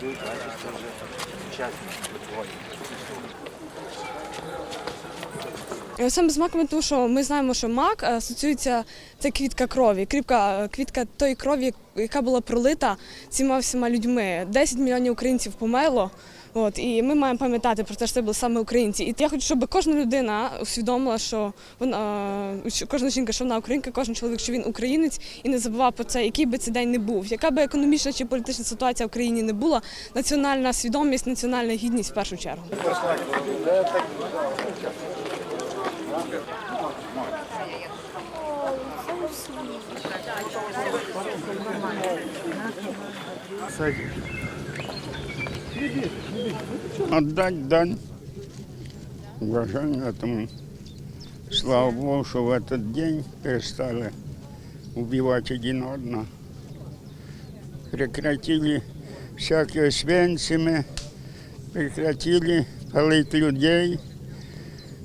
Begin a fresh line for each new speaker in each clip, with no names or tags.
Идут, значит, уже участники вызвонили. Саме з маками, тому що ми знаємо, що мак е, асоціюється це квітка крові, кріпка е, квітка тої крові, яка була пролита цими всіма людьми. 10 мільйонів українців померло. От і ми маємо пам'ятати про те, що це були саме українці. І я хочу, щоб кожна людина усвідомила, що вона е, кожна жінка, що вона українка, кожен чоловік, що він українець, і не забував про це, який би цей день не був, яка би економічна чи політична ситуація в країні не була. Національна свідомість, національна гідність в першу чергу.
Отдать дань уважения этому. Слава Богу, что в этот день перестали убивать один одного. Прекратили всякие свенцами, прекратили палить людей,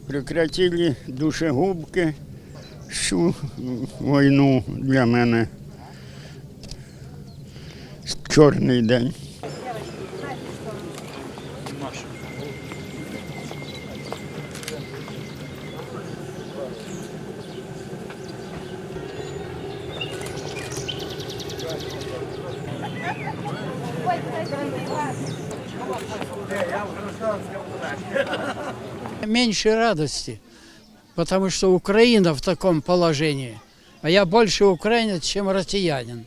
прекратили душегубки. Всю війну для мене чорний день.
Меньше радости, потому что Украина в таком положении, а я больше украинец, чем россиянин.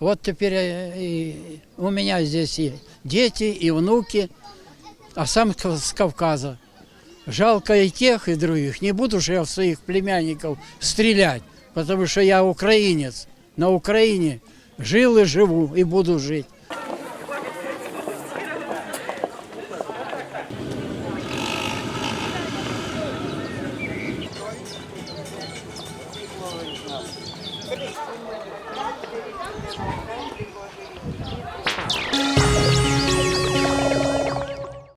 Вот теперь э, и у меня здесь и дети, и внуки, а сам с Кавказа. Жалко и тех, и других. Не буду же я в своих племянников стрелять, потому что я украинец. На Украине жил и живу, и буду жить. Thank you.